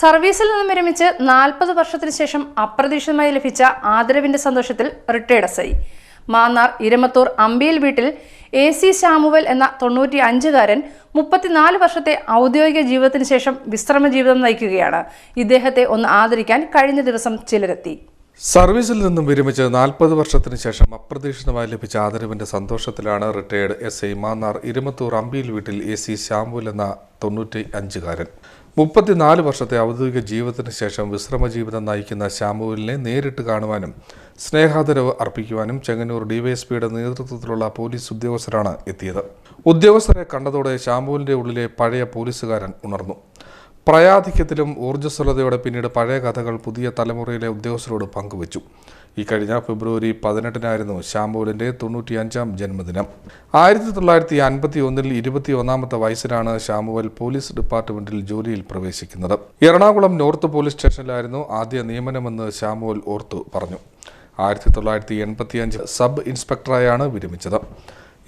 സർവീസിൽ നിന്നും വിരമിച്ച് നാൽപ്പത് വർഷത്തിന് ശേഷം അപ്രതീക്ഷിതമായി ലഭിച്ച ആദരവിന്റെ സന്തോഷത്തിൽ retired S I. Mannar Eramathur അമ്പിയിൽ വീട്ടിൽ എ സി ശാമുവൽ എന്ന തൊണ്ണൂറ്റി അഞ്ചുകാരൻ മുപ്പത്തിനാല് വർഷത്തെ ഔദ്യോഗിക ജീവിതത്തിന് ശേഷം വിശ്രമ ജീവിതം നയിക്കുകയാണ്. ഇദ്ദേഹത്തെ ഒന്ന് ആദരിക്കാൻ കഴിഞ്ഞ ദിവസം ചിലരെത്തി. സർവീസിൽ നിന്നും വിരമിച്ച് നാൽപ്പത് വർഷത്തിന് ശേഷം അപ്രതീക്ഷിതമായി ലഭിച്ച ആദരവിന്റെ സന്തോഷത്തിലാണ് retired S I Mannar Erumathur അമ്പിയിൽ വീട്ടിൽ എ സി ശാമ്പുൽ എന്ന തൊണ്ണൂറ്റി അഞ്ചുകാരൻ മുപ്പത്തിനാല് വർഷത്തെ ഔദ്യോഗിക ജീവിതത്തിന് ശേഷം വിശ്രമ ജീവിതം നയിക്കുന്ന ശ്യാമുവിലിനെ നേരിട്ട് കാണുവാനും സ്നേഹാദരവ് അർപ്പിക്കുവാനും ചെങ്ങന്നൂർ ഡിവൈഎസ്പിയുടെ നേതൃത്വത്തിലുള്ള പോലീസ് ഉദ്യോഗസ്ഥരാണ് എത്തിയത്. ഉദ്യോഗസ്ഥരെ കണ്ടതോടെ ശ്യാമുവിന്റെ ഉള്ളിലെ പഴയ പോലീസുകാരൻ ഉണർന്നു. പ്രയാധിക്യത്തിലും ഊർജസ്വലതയോടെ പിന്നീട് പഴയ കഥകൾ പുതിയ തലമുറയിലെ ഉദ്യോഗസ്ഥരോട് പങ്കുവച്ചു. ഈ കഴിഞ്ഞ ഫെബ്രുവരി പതിനെട്ടിനായിരുന്നു ശാംബുലിന്റെ തൊണ്ണൂറ്റിയഞ്ചാം ജന്മദിനം. ആയിരത്തി തൊള്ളായിരത്തി അൻപത്തി ഒന്നിൽ ഇരുപത്തി ഒന്നാമത്തെ വയസ്സിലാണ് ഷാമുവൽ പോലീസ് ഡിപ്പാർട്ട്മെന്റിൽ ജോലിയിൽ പ്രവേശിക്കുന്നത്. എറണാകുളം നോർത്ത് പോലീസ് സ്റ്റേഷനിലായിരുന്നു ആദ്യ നിയമനമെന്ന് ഷാമുവൽ ഓർത്തു പറഞ്ഞു. ആയിരത്തി തൊള്ളായിരത്തി എൺപത്തിയഞ്ച് സബ് ഇൻസ്പെക്ടറായാണ് വിരമിച്ചത്.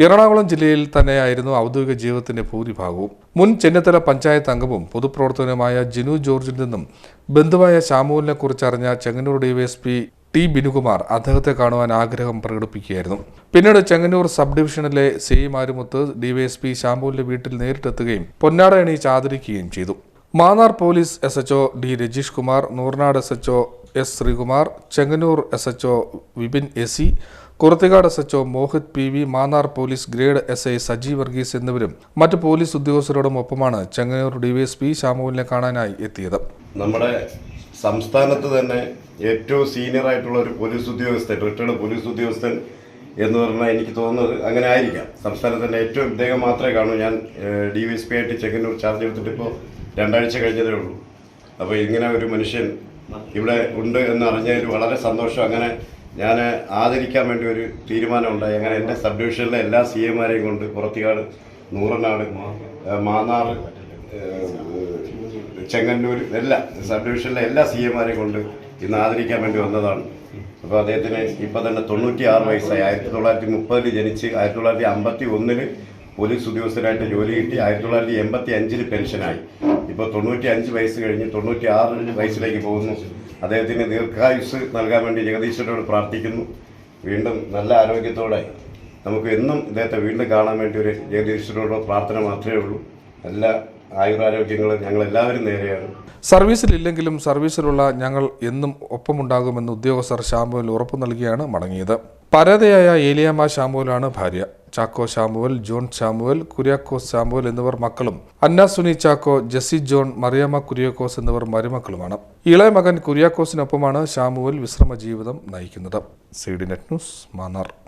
എറണാകുളം ജില്ലയിൽ തന്നെയായിരുന്നു ഔദ്യോഗിക ജീവിതത്തിന്റെ ഭൂരിഭാഗവും. മുൻ ചെന്നിത്തല പഞ്ചായത്ത് അംഗവും പൊതുപ്രവർത്തകനുമായ ജിനു ജോർജിൽ നിന്നും ബന്ധുവായ ശാമുവിനെ കുറിച്ചറിഞ്ഞ ചെങ്ങന്നൂർ ഡിവൈഎസ്പി ടി ബിനുകുമാർ അദ്ദേഹത്തെ കാണുവാൻ ആഗ്രഹം പ്രകടിപ്പിക്കുകയായിരുന്നു. പിന്നീട് ചെങ്ങന്നൂർ സബ് ഡിവിഷനിലെ സി മാരുമുത്ത് ഡിവൈഎസ്പി ശാംബുവിന്റെ വീട്ടിൽ നേരിട്ടെത്തുകയും പൊന്നാട എണീച്ച് ആദരിക്കുകയും ചെയ്തു. Mannar police S H O D Rajeesh Kumar Nooranad S H O S Sreekumar Chengannur S H O Vipin A C Kurathikad S H O Mohit P V Mannar police grade S I Saji Varghese എന്നിവരും മറ്റ് police ഉദ്യോഗസ്ഥരോടും ഒപ്പമാണ് Chengannur DYSP ശ്യാമുവിനെ കാണാനായി എത്തിയത്. നമ്മുടെ സംസ്ഥാനത്ത് തന്നെ ഏറ്റവും senior ആയിട്ടുള്ള ഒരു പോലീസ് ഉദ്യോഗസ്ഥൻ റിട്ടയർഡ് പോലീസ് ഉദ്യോഗസ്ഥൻ എന്ന് പറഞ്ഞാൽ എനിക്ക് തോന്നുന്നത് അങ്ങനെ ആയിരിക്കാം. സംസ്ഥാനത്തിന്റെ ഏറ്റവും ഇദ്ദേഹം മാത്രമേ കാണൂ. ഞാൻ ഡി വി എസ് പി ആയിട്ട് ചെങ്ങന്നൂർ ചാർജ് എടുത്തിട്ട് ഇപ്പോൾ രണ്ടാഴ്ച കഴിഞ്ഞതേ ഉള്ളൂ. അപ്പോൾ ഇങ്ങനെ ഒരു മനുഷ്യൻ ഇവിടെ ഉണ്ട് എന്ന് അറിഞ്ഞതിൽ വളരെ സന്തോഷം. അങ്ങനെ ഞാൻ ആദരിക്കാൻ വേണ്ടി ഒരു തീരുമാനമുണ്ടായി. അങ്ങനെ എന്റെ സബ് ഡിവിഷനിലെ എല്ലാ സി എമാരെയും കൊണ്ട് പുറത്തിക്കാട് നൂറനാട് മാന്നാർ ചെങ്ങന്നൂർ എല്ലാ സബ് ഡിവിഷനിലെ എല്ലാ സി എമാരെയും കൊണ്ട് ഇന്ന് ആദരിക്കാൻ വേണ്ടി വന്നതാണ്. അപ്പോൾ അദ്ദേഹത്തിന് ഇപ്പോൾ തന്നെ തൊണ്ണൂറ്റി ആറ് വയസ്സായി. ആയിരത്തി തൊള്ളായിരത്തി മുപ്പതിൽ ജനിച്ച് ആയിരത്തി തൊള്ളായിരത്തി അമ്പത്തി ഒന്നിൽ പോലീസ് ഉദ്യോഗസ്ഥരായിട്ട് ജോലി കിട്ടി. ആയിരത്തി തൊള്ളായിരത്തി എൺപത്തി അഞ്ചിൽ പെൻഷനായി. ഇപ്പോൾ തൊണ്ണൂറ്റി അഞ്ച് വയസ്സ് കഴിഞ്ഞ് തൊണ്ണൂറ്റി ആറ് വയസ്സിലേക്ക് പോകുന്നു. അദ്ദേഹത്തിന് ദീർഘായുസ് നൽകാൻ വേണ്ടി ജഗദീശ്വരോട് പ്രാർത്ഥിക്കുന്നു. വീണ്ടും നല്ല ആരോഗ്യത്തോടെ നമുക്ക് എന്നും ഇദ്ദേഹത്തെ വീണ്ടും കാണാൻ വേണ്ടി ഒരു ജഗദീശ്വരോടുള്ള പ്രാർത്ഥന മാത്രമേ ഉള്ളൂ. എല്ലാ ആയുരാരോഗ്യങ്ങളും ഞങ്ങൾ എല്ലാവരും നേരെയാണ്. സർവീസിലില്ലെങ്കിലും സർവീസിലുള്ള ഞങ്ങൾ എന്നും ഒപ്പമുണ്ടാകുമെന്ന് ഉദ്യോഗസ്ഥർ ശാമുവിൽ ഉറപ്പു നൽകിയാണ് മടങ്ങിയത്. പരതയായ ഏലിയാമ്മ ശാമുവലാണ് ഭാര്യ. ചാക്കോ ശാമുവൽ ജോൺ ശാമുവൽ കുര്യാക്കോസ് ശാമുവൽ എന്നിവർ മക്കളും. അന്ന സുനി ചാക്കോ ജെസി ജോൺ മറിയാമ്മ കുര്യാക്കോസ് എന്നിവർ മരുമക്കളുമാണ്. ഇളയ മകൻ കുര്യാക്കോസിനൊപ്പമാണ് ശാമുവൽ വിശ്രമ ജീവിതം നയിക്കുന്നത്. C D net news Mannar.